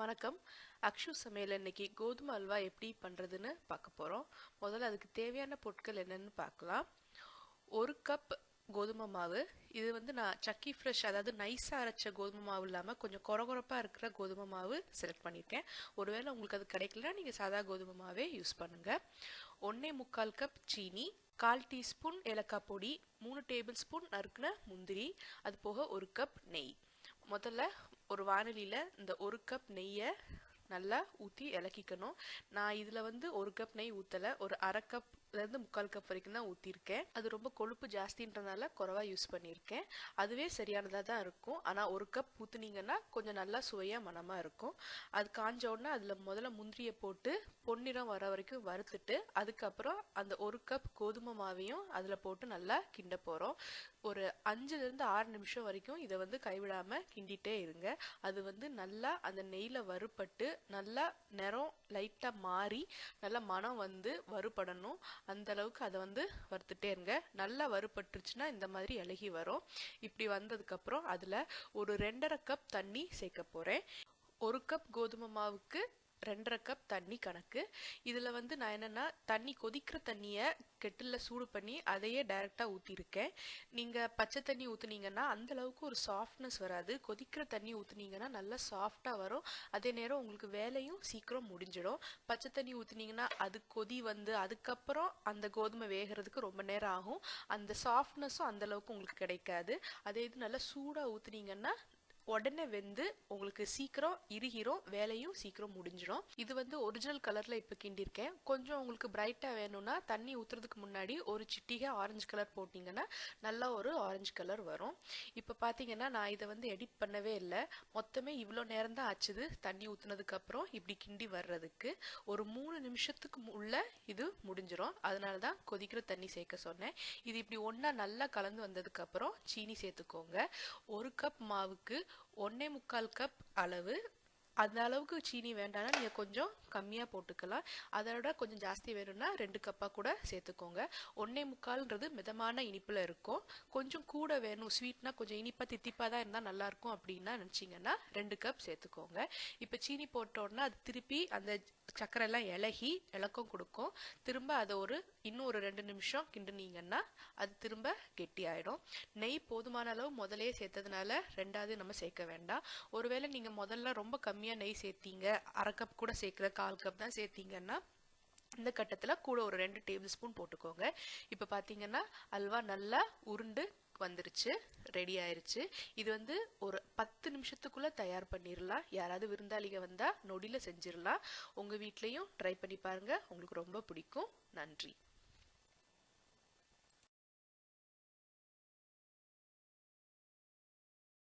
வணக்கம். அக்ஷு சமையல் இன்னைக்கு கோதுமை அல்வா எப்படி பண்ணுறதுன்னு பார்க்க போகிறோம் முதல்ல அதுக்கு தேவையான பொருட்கள் என்னென்னு பார்க்கலாம். ஒரு கப் கோதுமை மாவு. இது வந்து நான் சக்கி ஃப்ரெஷ் அதாவது நைஸாக அரைச்ச கோதுமை மாவு இல்லாமல் கொஞ்சம் குறகுறப்பாக இருக்கிற கோதுமை மாவு செலக்ட் பண்ணியிருக்கேன். ஒருவேளை உங்களுக்கு அது கிடைக்கலனா நீங்கள் சாதா கோதுமை மாவே யூஸ் பண்ணுங்கள் ஒன்றே முக்கால் கப் சீனி கால் டீஸ்பூன் ஏலக்காய் பொடி மூணு டேபிள் ஸ்பூன் நறுக்குன முந்திரி அது போக ஒரு கப் நெய். முதல்ல ஒரு வானலியில் இந்த ஒரு கப் நெய்யை நல்லா ஊற்றி இலக்கிக்கணும். நான் இதில் வந்து ஒரு கப் நெய் ஊற்றலை ஒரு அரை கப் அதுலேருந்து முக்கால் கப் வரைக்கும் தான் ஊற்றிருக்கேன் அது ரொம்ப கொழுப்பு ஜாஸ்தின்றனால குறவாக யூஸ் பண்ணியிருக்கேன். அதுவே சரியானதாக தான் இருக்கும். ஆனால் ஒரு கப் ஊற்றுனீங்கன்னா கொஞ்சம் நல்லா சுவையாக மனமாக இருக்கும். அது காஞ்ச உடனே அதில் முதல்ல முந்திரியை போட்டு பொன்னிறம் வர வரைக்கும் வறுத்துட்டு அதுக்கப்புறம் அந்த ஒரு கப் கோதுமை மாவையும் அதில் போட்டு நல்லா கிண்ட போகிறோம் ஒரு அஞ்சுலேருந்து ஆறு நிமிஷம் வரைக்கும் இதை வந்து கைவிடாமல் கிண்டிகிட்டே இருங்க. அது வந்து நல்லா அந்த நெய்யில் வறுபட்டு நல்லா நிறம் லைட்டாக மாறி நல்லா மனம் வந்து வறுபடணும். அந்த அளவுக்கு அதை வந்து வறுத்துட்டே இருங்க. நல்லா வறுபட்டுருச்சுன்னா இந்த மாதிரி இலகி வரும். இப்படி வந்ததுக்கப்புறம் அதில் ஒரு ரெண்டரை கப் தண்ணி சேர்க்க போகிறேன் ஒரு கப் கோதுமை மாவுக்கு ரெண்டரை கப் தண்ணி கணக்கு. இதில் வந்து நான் என்னென்னா தண்ணி கொதிக்கிற தண்ணியை கெட்டில் சூடு பண்ணி அதையே டைரெக்டாக ஊற்றிருக்கேன் நீங்கள் பச்சை தண்ணி ஊற்றுனீங்கன்னா அந்தளவுக்கு ஒரு சாஃப்ட்னஸ் வராது. கொதிக்கிற தண்ணி ஊற்றுனீங்கன்னா நல்லா சாஃப்டாக வரும். அதே நேரம் உங்களுக்கு வேலையும் சீக்கிரம் முடிஞ்சிடும். பச்சை தண்ணி ஊற்றுனீங்கன்னா அது கொதி வந்து அதுக்கப்புறம் அந்த கோதுமை வேகிறதுக்கு ரொம்ப நேரம் ஆகும். அந்த சாஃப்ட்னஸும் அந்தளவுக்கு உங்களுக்கு கிடைக்காது. அதே இது நல்லா சூடாக ஊற்றுனீங்கன்னா உடனே வெந்து உங்களுக்கு சீக்கிரம் இருகிறோம் வேலையும் சீக்கிரம் முடிஞ்சிடும் இது வந்து ஒரிஜினல் கலர்ல இப்போ கிண்டிருக்கேன் கொஞ்சம் உங்களுக்கு பிரைட்டா வேணும்னா தண்ணி ஊத்துறதுக்கு முன்னாடி ஒரு சிட்டிகை ஆரஞ்சு கலர் போட்டிங்கன்னா நல்லா ஒரு ஆரஞ்சு கலர் வரும். இப்போ பார்த்தீங்கன்னா நான் இதை வந்து எடிட் பண்ணவே இல்லை. மொத்தமே இவ்வளோ நேரம் தான் ஆச்சுது. தண்ணி ஊற்றுனதுக்கப்புறம் இப்படி கிண்டி வர்றதுக்கு ஒரு மூணு நிமிஷத்துக்கு உள்ள இது முடிஞ்சிடும் அதனால தான் கொதிக்கிற தண்ணி சேர்க்க சொன்னேன். இது இப்படி ஒன்றா நல்லா கலந்து வந்ததுக்கு அப்புறம் சீனி சேர்த்துக்கோங்க. ஒரு கப் மாவுக்கு ஒன்னே முக்கால் கப் அளவு அந்த அளவுக்கு சீனி வேண்டாம்னா நீங்கள் கொஞ்சம் கம்மியாக போட்டுக்கலாம். அதோட கொஞ்சம் ஜாஸ்தி வேணும்னா ரெண்டு கப்பாக கூட சேர்த்துக்கோங்க. ஒன்னே முக்கால்ன்றது மிதமான இனிப்பில் இருக்கும். கொஞ்சம் கூட வேணும் ஸ்வீட்னா கொஞ்சம் இனிப்பாக தித்திப்பாக தான் இருந்தால் நல்லாயிருக்கும் அப்படின்னா நினச்சிங்கன்னா ரெண்டு கப் சேர்த்துக்கோங்க. இப்போ சீனி போட்டோன்னா அது திருப்பி அந்த சர்க்கரை எல்லாம் இலகி இலக்கம் கொடுக்கும். திரும்ப அதை ஒரு இன்னும் ஒரு ரெண்டு நிமிஷம் கிண்டுனீங்கன்னா அது திரும்ப கெட்டி ஆயிடும் நெய் போதுமான அளவு முதலே சேர்த்ததுனால ரெண்டாவது நம்ம சேர்க்க வேண்டாம். ஒருவேளை நீங்கள் முதல்ல ரொம்ப கம்மியாக நெய் சேர்த்தீங்க. அரை கப் கூட சேர்க்குற கால் கப் தான் சேர்த்தீங்கன்னா இந்த கட்டத்தில் கூட ஒரு ரெண்டு டேபிள் ஸ்பூன் போட்டுக்கோங்க. இப்போ பார்த்தீங்கன்னா அல்வா நல்லா உருண்டு வந்துருச்சு ரெடி ஆயிருச்சு. இது வந்து ஒரு பத்து நிமிஷத்துக்குள்ள தயார் பண்ணிடலாம் யாராவது விருந்தாளிங்க வந்தால் நொடியில் செஞ்சிடலாம் உங்கள் வீட்லேயும் ட்ரை பண்ணி பாருங்கள் உங்களுக்கு ரொம்ப பிடிக்கும். நன்றி.